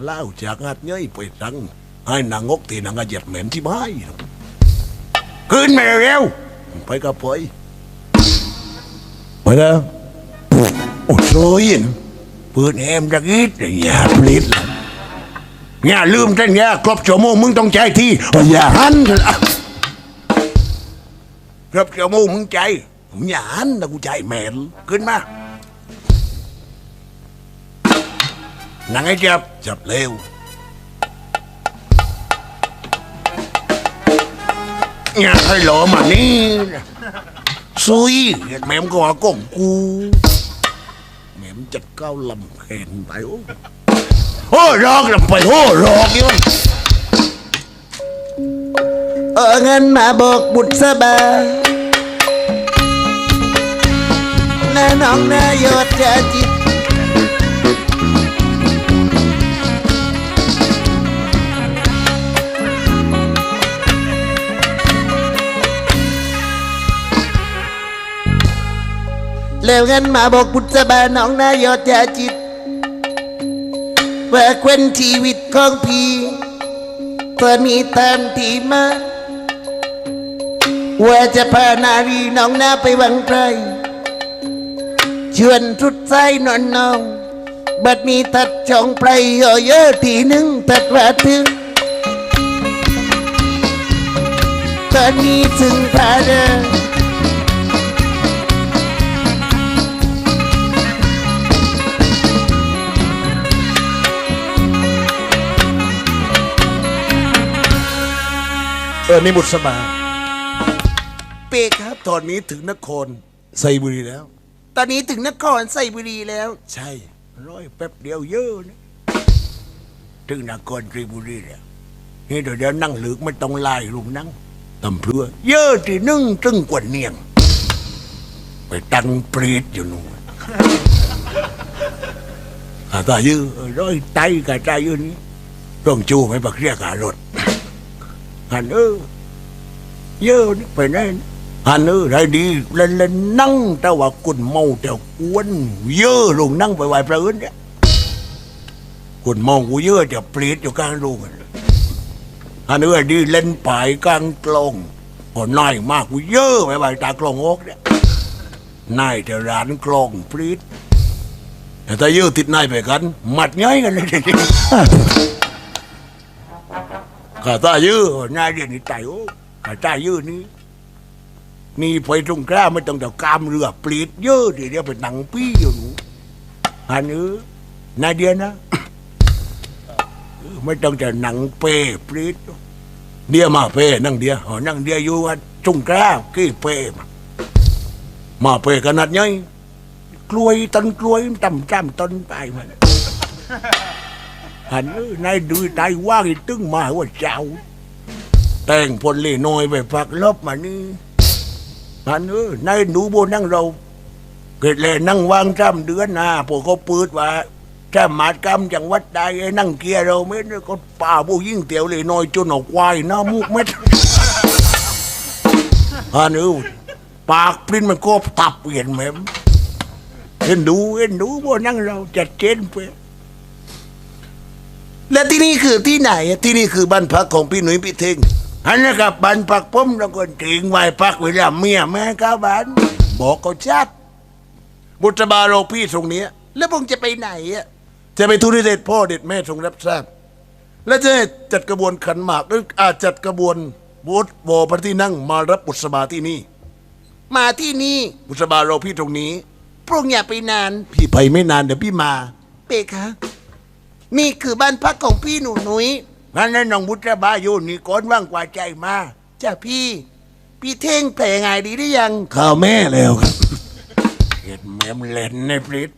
เล่าจากงัดเย้ยไปสังให้นางงกตีนางอาเหยียดเหม็นที่ไม้ขึ้นมาเร็วไปกับไปไปแล้วโอ้โยเปิดแอมดักอีดอย่าพลิดละอย่าลืมท่านอย่าครบชั่วโมงมึงต้องใจที่อย่าหันละครบชั่วโมงมึงใจอย่าหันนะกูใจแมนขึ้นมา นางไอ้จับจับเร็วอย่าให้หลอมานี่ซุยแม่มก็ว่าก้องกูแม่มจัดเก้าลำเพนไปโอ้โอ้รอกลำไปโอ้รอกนี่มันเออเงินมาบอกบุตรสบาน้าน้องนายอดจะจิ แล้วเงินมาบอกบุตรสบาน้องนายอดจะจิต ว่าควนชีวิตของพี่เพื่อมีตามที่มาว่าจะพานารีน้องนาไปวังไกลชวนทุดใจนอนนองบัดมีตัดช่องไปเยอเยอะทีหนึ่งตัดว่าถึงตอนนี้ถึงพาเดิน ออนี่บุษบาเป๊กครับตอนนี้ถึงนครไซบุรีแล้ว ตอนนี้ถึงนครไซบุรีแล้ว ใช่ร้อยแป๊บเดียวเยอะนะถึงนครไซบุรีแล้วนี่เดี๋ยวเดี๋ยวนั่งหลึกไม่ต้องไล่ลุงนั่งตำเพลือเยอะที่นึ่งตึงกว่าเนียง ไปตั้งปรีดอยู่นู่นอาตายื้อร้อยไตกับใจยื้อนี้ต้องจูไม่บักเรียกหารถ หันเออเยอะนี่ไปไหนนะหันเออได้ดีเล่นเล่นนั่ง แต่ว่ากุนเมาแต่กวนเยอะลงนั่งไปไหวพระอื่นเนี่ยกุนเมากูเยอะจะปรีดอยู่กลางลุงหันเออดีเล่นป่ายกลางกลองพอน้อยมากกูเยอะไปไหวตากลองอกเนี่ยนายจะร้านกลองปรีดแต่ถ้ายื้อติดนายไปกัน มัดง่ายกันเลยทีนี้ ข้าตายื้อนายเรียนนี่ใจโอ้ข้าตายื้อนี่นี่ไปตรงกล้าไม่ต้องเดากามเรือปลีดเยอะทีเดียวไปหนังปี้อยู่หนูอันนี้นายเดียนะไม่ต้องจะหนังเป้ปลีดเดียมาเป้นั่งเดียอ๋อนั่งเดียอยู่ว่าตรงกล้ากี้เป้มามาเปขนาดนี้กล้วยต้นกล้วยต่ำจ้ำต้นไปมัน หันเอ้ยนายดูตายว่างอีตึ้งมาว่าเจ้า แต่งพลเล่น้อยไปพักลบมานี่หันเอ้ยนายหนูโบนั่งเรา เกิดเลยนั่งวางจ้ำเดือนนะพวกเขาปืดว่าจ้ำหมาดกำจังวัดใดไอ้นั่งเกียร์เราไม่ได้ก็ป่าผู้ยิ่งเตียวเลยน้อยจนออกวายหน้ามุกเม็ดฮันเอ้ยปากปริ้นมันก็ตับเห็นไหมเห็นดูเห็นดูบ่นั่งเราจัดเจนไป และที่นี่คือที่ไหนอะที่นี่คือบ้านพักของพี่หนุ่ยพี่เทงอันนี้กับบ้านพักผมแล้วก็ทิ้งไว้พักเวลาเมียแม่เข้าบ้านบอกเขาชัดบุตรบาโรพี่ตรงเนี้ยแล้วผมจะไปไหนอะจะไปทุนเด็ดพ่อเด็ดแม่ทรงรับทราบ และจะให้จัดกระบวนขันหมากหรืออาจจัดกระบวนบุตรวอพระที่นั่งมารับบุษบาที่นี่ มาที่นี่บุษบาโรพี่ตรงนี้พรุ่งอย่าไปนาน พี่ไปไม่นานเดี๋ยวพี่มาเป๊กคะ นี่คือบ้านพักของพี่หนูนุ้ยงั้นนั้นน้องบุตรบาอยู่นี่ก่อนว่างกว่าใจมาจ้ะพี่ พี่เท่งแผลไงดีหรือยัง ข้าวแม่แล้วครับ เห็ดแม่มเล่นในปริต